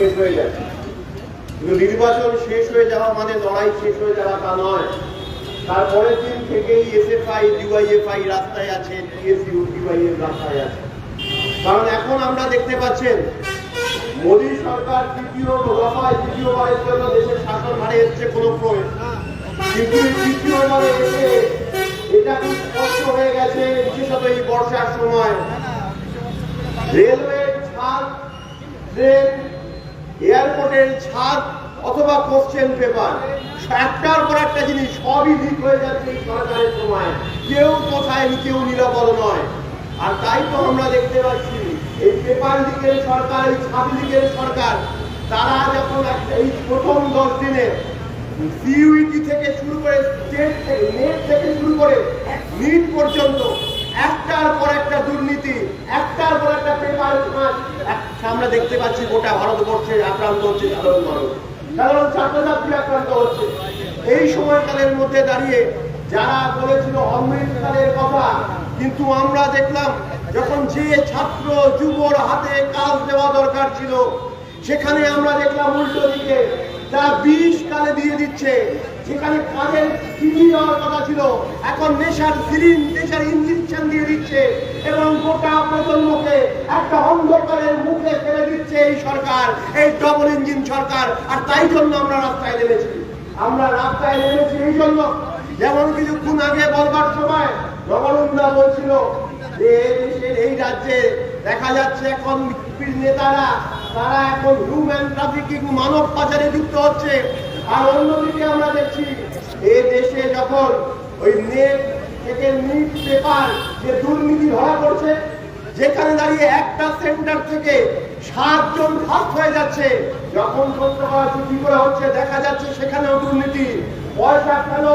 শেষ হয়ে যাচ্ছে কিন্তু নির্বাচন শেষ হয়ে যাওয়া মানে লড়াই শেষ হয়ে যাওয়া তা নয়। তারপরের দিন থেকেই এসএফআই, ডিওয়াইএফআই রাস্তায় আছে, টিএসইউ, ডিওয়াইএফ রাস্তায় আছে। কারণ এখন আমরা দেখতে পাচ্ছেন, মোদী সরকার তৃতীয় দফায় তৃতীয়বারের জন্য দেশের শাসন হারে এসছে কোনো ক্রমে। কিন্তু তৃতীয়বারে এসে এটা খুব স্পষ্ট হয়ে গেছে বিশেষত এই বর্ষার সময়? রেলওয়ে ছাদ, ট্রেন এয়ারপোর্টের ছাদ অথবা কোশ্চেন পেপার। একটার পর একটা জিনিস সবই লিক হয়ে যাচ্ছে এই সরকারের সময়। কেউ কোথায় কেউ নিরাপদ নয়। আর তাই তো আমরা দেখতে পাচ্ছি, এই পেপার লিকের সরকার, এই ছাদ লিকের সরকার, তারা যখন এই প্রথম দশ দিনে সিইউইটি থেকে শুরু করে স্টেট থেকে নেট থেকে শুরু করে নিট পর্যন্ত একটার পর একটা দুর্নীতি, একটার পর একটা পেপার আমরা দেখতে পাচ্ছি গোটা ভারতবর্ষে আক্রান্ত হচ্ছে সাধারণ মানুষ। সাধারণ ছাত্রছাত্রী আক্রান্ত হচ্ছে। এই সময়কালের মধ্যে দাঁড়িয়ে যারা বলেছিল অমৃতকালের কথা, কিন্তু আমরা দেখলাম যখন যে ছাত্র যুবর হাতে কাজ দেওয়া দরকার ছিল, সেখানে আমরা দেখলাম উল্টো দিকে তা বিষ কালে দিয়ে দিচ্ছে যেখানে কাজের চিনি দেওয়ার কথা ছিল। এখন নেশার সিরিন নেশার ইঞ্জেকশন দিয়ে দিচ্ছে এবং গোটা প্রজন্মকে একটা অন্ধকারের মুখে ফেলে দিচ্ছে এই সরকার, এই ডবল ইঞ্জিন সরকার। আর তাই জন্য আমরা রাস্তায় নেমেছি। আমরা রাস্তায় নেমেছি এই জন্য। যেমন কিছুক্ষণ আগে বলবার সময় রমানন্দা বলছিল যে এই রাজ্যে দেখা যাচ্ছে এখন নেতারা, তারা এখন হিউম্যান ট্রাফিকিং মানব পাচারে যুক্ত হচ্ছে। আর অন্যদিকে আমরা দেখছি, এ দেশে যখন ওই নেট থেকে নিট পেপার যে দুর্নীতি ধরা পড়ছে, যেখানে দাঁড়িয়ে একটা সেন্টার থেকে সাতজন ফার্স্ট হয়ে যাচ্ছে, যখন করা চুক্তি করা হচ্ছে, দেখা যাচ্ছে সেখানেও দুর্নীতি। পয়সা মতো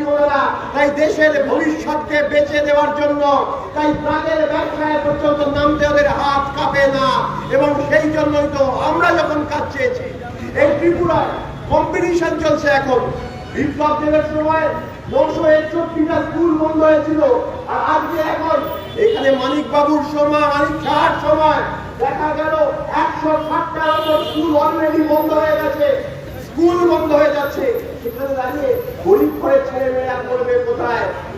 নাকি তাই দেশের ভবিষ্যৎকে বেঁচে দেওয়ার জন্য তাই তাদের ব্যবসায় পর্যন্ত নামতে ওদের হাত কাঁপে না। এবং সেই জন্যই তো আমরা যখন কাজ চেয়েছি, এই ত্রিপুরায় কম্পিটিশন চলছে এখন। বিপ্লব সময় নশো একষট্টিটা স্কুল বন্ধ হয়েছিল, আর আজকে এখন এখানে মানিক বাবুর সময়, মানিক শাহর সময়, দেখা গেল একশো ষাটটার মতো স্কুল অলরেডি বন্ধ হয়ে গেছে। স্কুল বন্ধ হয়ে যাচ্ছে। সেখানে দাঁড়িয়ে গরিব করে ছেলে মেয়েরা করবে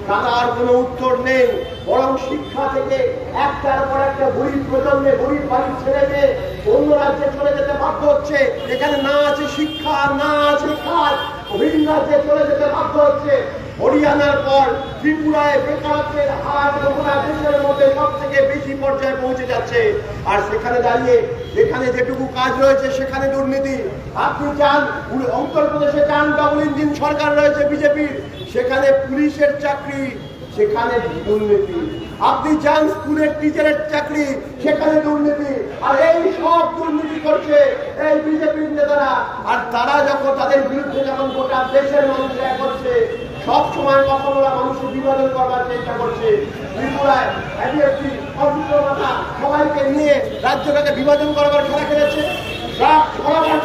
দাদার কোনো উত্তর নেই। বরং শিক্ষা থেকে একটার পর একটা গরিব প্রজন্মে গরিব বাড়ির ছেলে মেয়ে অন্য রাজ্যে চলে যেতে বাধ্য হচ্ছে। এখানে না আছে শিক্ষা, না আছে কাজ। ভিন রাজ্যে চলে যেতে বাধ্য হচ্ছে। হরিয়ানার পর ত্রিপুরায় বেকারত্বের হার গোটা দেশের মধ্যে সব থেকে বেশি পর্যায়ে পৌঁছে যাচ্ছে। আর সেখানে দাঁড়িয়ে, যেখানে যেটুকু কাজ রয়েছে, সেখানে দুর্নীতি। আপনি চান উত্তরপ্রদেশে চান ডবল ইঞ্জিন সরকার রয়েছে, বিজেপির। সেখানে পুলিশের চাকরি, সেখানে দুর্নীতি। আপনি চান স্কুলের টিচারের চাকরি, সেখানে দুর্নীতি। আর এই সব দুর্নীতি করছে এই বিজেপির নেতারা। আর তারা যখন তাদের বিরুদ্ধে যখন গোটা দেশের মানুষ এক করছে, সব সময় কখন মানুষের বিভাজন করবার চেষ্টা করছে। সবাইকে নিয়ে রাজ্যটাকে বিভাজন করবার খেলা খেলেছে।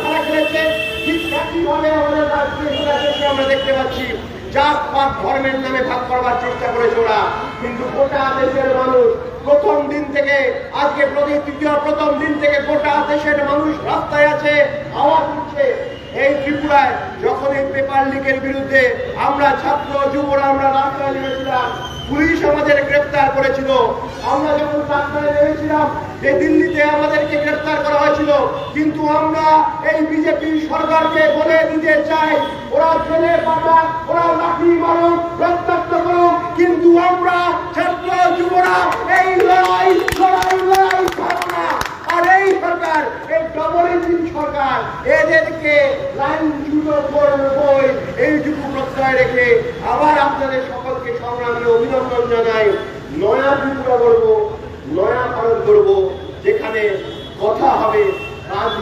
খেলা খেলেছে। ঠিক একইভাবে আমাদের রাজ্যে আমরা দেখতে পাচ্ছি। জাত পাত ধর্মের নামে ভাগ করবার চেষ্টা করেছে ওরা। কিন্তু গোটা দেশের মানুষ প্রথম দিন থেকে, আজকে তৃতীয়, প্রথম দিন থেকে গোটা দেশের মানুষ রাস্তায় আছে, আওয়াজ উঠছে। এই ত্রিপুরায় যখন এই পেপার লিকের বিরুদ্ধে আমরা ছাত্র, যুবরা, আমরা রাস্তায় নেমেছিলাম, পুলিশ আমাদের গ্রেপ্তার করেছিল। আমরা যখন রাস্তায় নেমেছিলাম যে দিল্লিতে আমাদেরকে কিন্তু আমরা এই বিজেপি সরকারকে বলে দিতে চাই, ওরা জেলে পাঠাক ওরা লাঠি মারুক, রক্তাক্ত করুক, কিন্তু আমরা ছাত্র যুবরা এই লড়াই লড়াই লড়াই না। আর আবার আপনাদের সকলকে সংগ্রামী অভিনন্দন জানাই। নয়া ত্রিপুরা করব নয়া ভারত করব যেখানে শিক্ষা হবে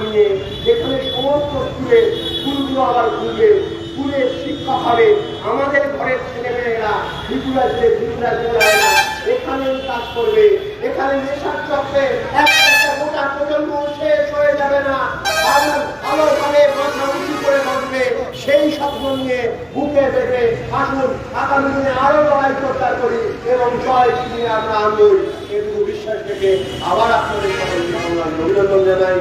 দার্জিলিংয়ে যেখানে সমস্ত স্কুলে স্কুলগুলো আবার ঘুরবে, স্কুলের শিক্ষা হবে। আমাদের ঘরের ছেলেমেয়েরা ত্রিপুরা ছেলে ত্রিপুরা ছেলেমেয়েরা এখানেই কাজ করবে। এখানে নেশার চক্রে গোটা প্রজন্ম শেষ হয়ে যাবে না। ভালো ভালোভাবে মাথা করে বাঁচবে। সেই স্বপ্ন নিয়ে বুকে পেতে আসুন। আগামী দিনে আরও লড়াই চর্চা করি এবং জয় নিয়ে আমরা আনবই এটুকু বিশ্বাস থেকে আবার আপনাদের সকলকে আমরা অভিনন্দন জানাই।